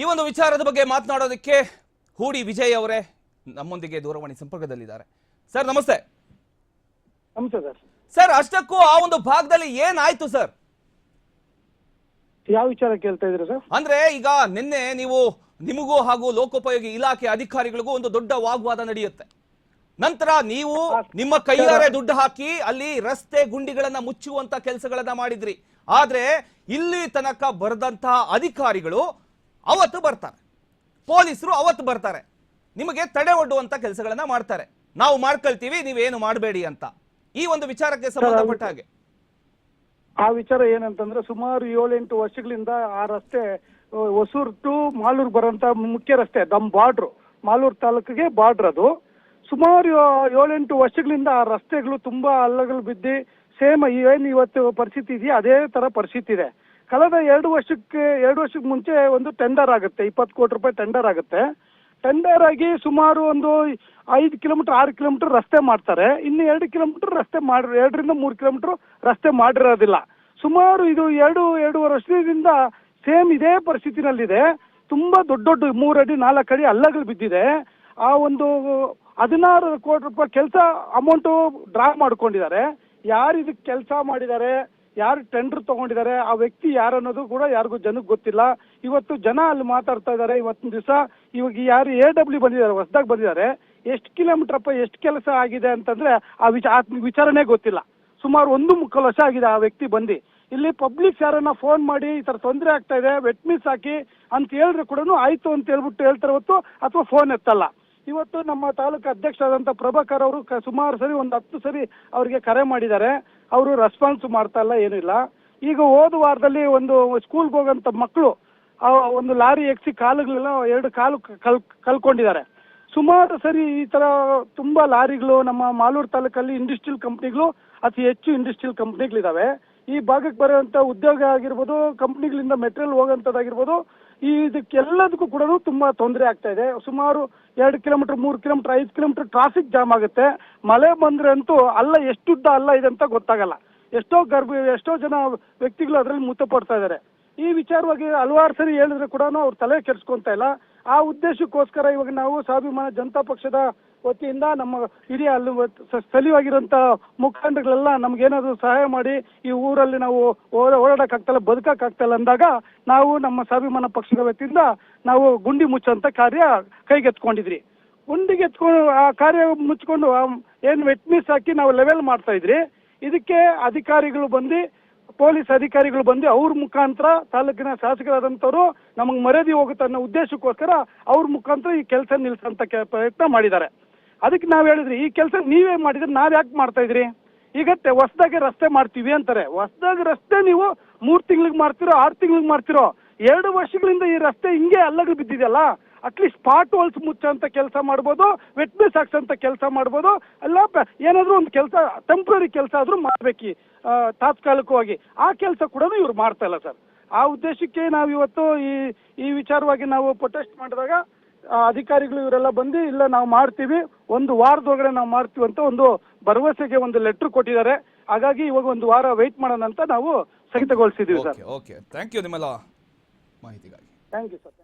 ಈ ಒಂದು ವಿಚಾರದ ಬಗ್ಗೆ ಮಾತನಾಡೋದಕ್ಕೆ ಹೂಡಿ ವಿಜಯ್ ಅವರೇ ನಮ್ಮೊಂದಿಗೆ ದೂರವಾಣಿ ಸಂಪರ್ಕದಲ್ಲಿದ್ದಾರೆ. ಸರ್ ನಮಸ್ತೆ. ನಮಸ್ತೆ ಸರ್. ಸರ್ ಅಷ್ಟಕ್ಕೂ ಆ ಒಂದು ಭಾಗದಲ್ಲಿ ಏನಾಯ್ತು ಸರ್? ಯಾವ ವಿಚಾರ ಕೇಳ್ತಾ ಇದ್ರಿ ಸರ್? ಅಂದ್ರೆ ಈಗ ನಿನ್ನೆ ನೀವು ನಿಮಗೂ ಹಾಗೂ ಲೋಕೋಪಯೋಗಿ ಇಲಾಖೆ ಅಧಿಕಾರಿಗಳಿಗೂ ಒಂದು ದೊಡ್ಡ ವಾಗ್ವಾದ ನಡೆಯುತ್ತೆ. ನಂತರ ನೀವು ನಿಮ್ಮ ಕೈಯಾರೆ ದುಡ್ಡು ಹಾಕಿ ಅಲ್ಲಿ ರಸ್ತೆ ಗುಂಡಿಗಳನ್ನ ಮುಚ್ಚುವಂತ ಕೆಲಸಗಳನ್ನ ಮಾಡಿದ್ರಿ. ಆದ್ರೆ ಇಲ್ಲಿ ತನಕ ಬರೆದಂತಹ ಅಧಿಕಾರಿಗಳು ಅವತ್ತು ಬರ್ತಾರೆ. ಪೊಲೀಸರು ಅವತ್ತು ಬರ್ತಾರೆ. ನಿಮಗೆ ತಡೆ ಒಡ್ಡುವಂತ ಕೆಲಸಗಳನ್ನ ಮಾಡ್ತಾರೆ. ನಾವು ಮಾಡ್ಕೊಳ್ತೀವಿ ನೀವೇನು ಮಾಡಬೇಡಿ ಅಂತ. ಈ ಒಂದು ವಿಚಾರಕ್ಕೆ ಸಂಬಂಧಪಟ್ಟ ಹಾಗೆ. ಆ ವಿಚಾರ ಏನಂತಂದ್ರೆ ಸುಮಾರು ಏಳೆಂಟು ವರ್ಷಗಳಿಂದ ಆ ರಸ್ತೆ ಹೊಸೂರು ಟು ಮಾಲೂರು ಬರುವಂತ ಮುಖ್ಯ ರಸ್ತೆ ದಮ್ ಬಾರ್ಡ್ರು. ಮಾಲೂರು ತಾಲೂಕಿಗೆ ಬಾರ್ಡ್ರ್ ಅದು. ಸುಮಾರು ಏಳೆಂಟು ವರ್ಷಗಳಿಂದ ಆ ರಸ್ತೆಗಳು ತುಂಬಾ ಅಲ್ಲಗಳು ಬಿದ್ದು ಸೇಮ್ ಏನು ಇವತ್ತು ಪರಿಸ್ಥಿತಿ ಇದೆಯಾ ಅದೇ ತರ ಪರಿಸ್ಥಿತಿ ಇದೆ. ಕಳೆದ ಎರಡು ವರ್ಷಕ್ಕೆ ಎರಡು ವರ್ಷಕ್ಕೆ ಮುಂಚೆ ಒಂದು ಟೆಂಡರ್ ಆಗುತ್ತೆ, ಇಪ್ಪತ್ತು ಕೋಟಿ ರೂಪಾಯಿ ಟೆಂಡರ್ ಆಗುತ್ತೆ. ಟೆಂಡರ್ ಆಗಿ ಸುಮಾರು ಒಂದು ಐದು ಕಿಲೋಮೀಟರ್, ಆರು ಕಿಲೋಮೀಟರ್ ರಸ್ತೆ ಮಾಡ್ತಾರೆ. ಇನ್ನು ಎರಡು ಕಿಲೋಮೀಟರ್ ರಸ್ತೆ ಮಾಡಿ, ಎರಡರಿಂದ ಮೂರು ಕಿಲೋಮೀಟರ್ ರಸ್ತೆ ಮಾಡಿರೋದಿಲ್ಲ. ಸುಮಾರು ಇದು ಎರಡು, ಎರಡೂವರೆ ವರ್ಷದಿಂದ ಸೇಮ್ ಇದೇ ಪರಿಸ್ಥಿತಿನಲ್ಲಿದೆ. ತುಂಬಾ ದೊಡ್ಡ ದೊಡ್ಡ ಮೂರಡಿ ನಾಲ್ಕು ಅಡಿ ಅಲ್ಲಗಳು ಬಿದ್ದಿದೆ. ಆ ಒಂದು ಹದಿನಾರು ಕೋಟಿ ರೂಪಾಯಿ ಕೆಲಸ ಅಮೌಂಟು ಡ್ರಾ ಮಾಡ್ಕೊಂಡಿದ್ದಾರೆ. ಯಾರು ಇದಕ್ಕೆ ಕೆಲಸ ಮಾಡಿದ್ದಾರೆ? ಯಾರು ಟೆಂಡರ್ ತಗೊಂಡಿದ್ದಾರೆ, ಆ ವ್ಯಕ್ತಿ ಯಾರು ಅನ್ನೋದು ಕೂಡ ಯಾರಿಗೂ ಜನಕ್ಕೆ ಗೊತ್ತಿಲ್ಲ. ಇವತ್ತು ಜನ ಅಲ್ಲಿ ಮಾತಾಡ್ತಾ ಇದ್ದಾರೆ, ಇವತ್ತಿನ ದಿವಸ ಇವಾಗ ಯಾರು ಎ ಡಬ್ಲ್ಯೂ ಬಂದಿದ್ದಾರೆ, ಹೊಸದಾಗಿ ಬಂದಿದ್ದಾರೆ, ಎಷ್ಟು ಕಿಲೋಮೀಟರ್ ಅಪ್ಪ, ಎಷ್ಟು ಕೆಲಸ ಆಗಿದೆ ಅಂತಂದ್ರೆ ಆ ವಿಚ ವಿಚಾರನೇ ಗೊತ್ತಿಲ್ಲ. ಸುಮಾರು ಒಂದು ಮುಕ್ಕಾಲು ವರ್ಷ ಆಗಿದೆ ಆ ವ್ಯಕ್ತಿ ಬಂದು. ಇಲ್ಲಿ ಪಬ್ಲಿಕ್ ಯಾರನ್ನ ಫೋನ್ ಮಾಡಿ ಈ ತರ ತೊಂದರೆ ಆಗ್ತಾ ಇದೆ ವೆಟ್ ಮಿಸ್ ಹಾಕಿ ಅಂತ ಹೇಳಿದ್ರೆ ಕೂಡ ಆಯ್ತು ಅಂತ ಹೇಳ್ಬಿಟ್ಟು ಹೇಳ್ತಾರೆ ಹೊತ್ತು, ಅಥವಾ ಫೋನ್ ಎತ್ತಲ್ಲ. ಇವತ್ತು ನಮ್ಮ ತಾಲೂಕು ಅಧ್ಯಕ್ಷರಾದಂಥ ಪ್ರಭಾಕರ್ ಅವರು ಸುಮಾರು ಸರಿ ಒಂದು ಹತ್ತು ಸರಿ ಅವರಿಗೆ ಕರೆ ಮಾಡಿದ್ದಾರೆ. ಅವರು ರೆಸ್ಪಾನ್ಸ್ ಮಾಡ್ತಾ ಇಲ್ಲ ಏನಿಲ್ಲ ಈಗ ಹೋದ ವಾರದಲ್ಲಿ ಒಂದು ಸ್ಕೂಲ್ಗೆ ಹೋಗೋಂಥ ಮಕ್ಕಳು ಒಂದು ಲಾರಿ ಎಕ್ಸಿ ಕಾಲುಗಳೆಲ್ಲ ಎರಡು ಕಾಲು ಕಲ್ ಕಲ್ಕೊಂಡಿದ್ದಾರೆ. ಸುಮಾರು ಸರಿ ಈ ತರ ತುಂಬಾ ಲಾರಿಗಳು ನಮ್ಮ ಮಾಲೂರು ತಾಲೂಕಲ್ಲಿ ಇಂಡಸ್ಟ್ರಿಯಲ್ ಕಂಪ್ನಿಗಳು ಅತಿ ಹೆಚ್ಚು ಇಂಡಸ್ಟ್ರಿಯಲ್ ಕಂಪ್ನಿಗಳಿದಾವೆ ಈ ಭಾಗಕ್ಕೆ ಬರುವಂತ ಉದ್ಯೋಗ ಆಗಿರ್ಬೋದು ಕಂಪ್ನಿಗಳಿಂದ ಮೆಟೀರಿಯಲ್ ಹೋಗೋಂಥದ್ದಾಗಿರ್ಬೋದು ಈ ಇದಕ್ಕೆಲ್ಲದಕ್ಕೂ ಕೂಡ ತುಂಬಾ ತೊಂದರೆ ಆಗ್ತಾ ಇದೆ. ಸುಮಾರು ಎರಡು ಕಿಲೋಮೀಟರ್, ಮೂರು ಕಿಲೋಮೀಟರ್, ಐದು ಕಿಲೋಮೀಟರ್ ಟ್ರಾಫಿಕ್ ಜಾಮ್ ಆಗುತ್ತೆ. ಮಳೆ ಬಂದ್ರೆ ಅಂತೂ ಅಲ್ಲ ಎಷ್ಟುದ್ದ ಅಲ್ಲ ಇದೆ ಅಂತ ಗೊತ್ತಾಗಲ್ಲ. ಎಷ್ಟೋ ಗರ್ಭ, ಎಷ್ಟೋ ಜನ ವ್ಯಕ್ತಿಗಳು ಅದರಲ್ಲಿ ಮೃತಪಡ್ತಾ ಇದ್ದಾರೆ ಈ ವಿಚಾರವಾಗಿ ಹಲವಾರು ಸರಿ ಹೇಳಿದ್ರೆ ಕೂಡ ಅವ್ರು ತಲೆ ಕೆಡಿಸ್ಕೊಂತ ಇಲ್ಲ. ಆ ಉದ್ದೇಶಕ್ಕೋಸ್ಕರ ಇವಾಗ ನಾವು ಸ್ವಾಭಿಮಾನ ಜನತಾ ಪಕ್ಷದ ವತಿಯಿಂದ ನಮ್ಮ ಹಿರಿಯ ಅಲ್ಲಿ ಸ್ಥಳೀಯವಾಗಿರುವಂತ ಮುಖಂಡಗಳೆಲ್ಲ ನಮ್ಗೇನಾದ್ರು ಸಹಾಯ ಮಾಡಿ ಈ ಊರಲ್ಲಿ ನಾವು ಓಡ- ಓಡಾಡಕ್ಕಾಗ್ತಲ್ಲ ಬದುಕಕ್ಕಾಗ್ತಲ್ಲ ಅಂದಾಗ ನಾವು ನಮ್ಮ ಸ್ವಾಭಿಮಾನ ಪಕ್ಷದ ವತಿಯಿಂದ ನಾವು ಗುಂಡಿ ಮುಚ್ಚುವಂತ ಕಾರ್ಯ ಕೈಗೆತ್ಕೊಂಡಿದ್ರಿ ಗುಂಡಿಗೆ ಎತ್ಕೊಂಡು ಆ ಕಾರ್ಯ ಮುಚ್ಕೊಂಡು ಏನ್ ವೆಟ್ ಮಿಸ್ ಹಾಕಿ ನಾವು ಲೆವೆಲ್ ಮಾಡ್ತಾ ಇದ್ರಿ. ಇದಕ್ಕೆ ಅಧಿಕಾರಿಗಳು ಬಂದು, ಪೊಲೀಸ್ ಅಧಿಕಾರಿಗಳು ಬಂದು ಅವ್ರ ಮುಖಾಂತರ ತಾಲೂಕಿನ ಶಾಸಕರಾದಂಥವ್ರು ನಮಗೆ ಮರ್ಯಾದೆ ಹೋಗುತ್ತೆ ಅನ್ನೋ ಉದ್ದೇಶಕ್ಕೋಸ್ಕರ ಅವ್ರ ಮುಖಾಂತರ ಈ ಕೆಲಸ ನಿಲ್ಸಂತ ಪ್ರಯತ್ನ ಮಾಡಿದ್ದಾರೆ. ಅದಕ್ಕೆ ನಾವು ಹೇಳಿದ್ರಿ, ಈ ಕೆಲಸ ನೀವೇ ಮಾಡಿದ್ರೆ ನಾವ್ ಯಾಕೆ ಮಾಡ್ತಾ ಇದ್ರಿ? ಈಗ ಹೊಸದಾಗಿ ರಸ್ತೆ ಮಾಡ್ತೀವಿ ಅಂತಾರೆ. ಹೊಸದಾಗಿ ರಸ್ತೆ ನೀವು ಮೂರ್ ತಿಂಗ್ಳಿಗೆ ಮಾಡ್ತಿರೋ, ಆರು ತಿಂಗ್ಳಿಗೆ ಮಾಡ್ತಿರೋ, ಎರಡು ವರ್ಷಗಳಿಂದ ಈ ರಸ್ತೆ ಹಿಂಗೆ ಅಲ್ಲಗಳು ಬಿದ್ದಿದೆಯಲ್ಲ ಅಟ್ಲೀಸ್ಟ್ ಸ್ಪಾಟ್ ಹೋಲ್ಸ್ ಮುಚ್ಚಂತ ಕೆಲಸ ಮಾಡ್ಬೋದು ವೆಟ್ನೆಸ್ ಬೇಸ್ ಹಾಕ್ಸಂತ ಕೆಲಸ ಮಾಡ್ಬೋದು, ಅಲ್ಲ ಏನಾದರೂ ಒಂದು ಕೆಲಸ ಟೆಂಪ್ರರಿ ಕೆಲಸ ಆದ್ರೂ ಮಾಡ್ಬೇಕು ತಾತ್ಕಾಲಿಕವಾಗಿ. ಆ ಕೆಲಸ ಕೂಡ ಇವ್ರು ಮಾಡ್ತಾ ಇಲ್ಲ ಸರ್. ಆ ಉದ್ದೇಶಕ್ಕೆ ನಾವು ಇವತ್ತು ಈ ಈ ವಿಚಾರವಾಗಿ ನಾವು ಪ್ರೊಟೆಸ್ಟ್ ಮಾಡಿದಾಗ ಅಧಿಕಾರಿಗಳು ಇವರೆಲ್ಲ ಬಂದು ಇಲ್ಲ ನಾವು ಮಾಡ್ತೀವಿ ಒಂದು ವಾರದೊಳಗಡೆ ನಾವು ಮಾಡ್ತೀವಿ ಅಂತ ಒಂದು ಭರವಸೆಗೆ ಒಂದು ಲೆಟರ್ ಕೊಟ್ಟಿದ್ದಾರೆ. ಹಾಗಾಗಿ ಇವಾಗ ಒಂದು ವಾರ ವೆಯ್ಟ್ ಮಾಡೋಣ ಅಂತ ನಾವು ಸ್ಥಗಿತಗೊಳಿಸಿದ್ದೀವಿ sir. Okay okay thank you ನಿಮ್ಮೆಲ್ಲ ಮಾಹಿತಿಗಾಗಿ. Thank you sir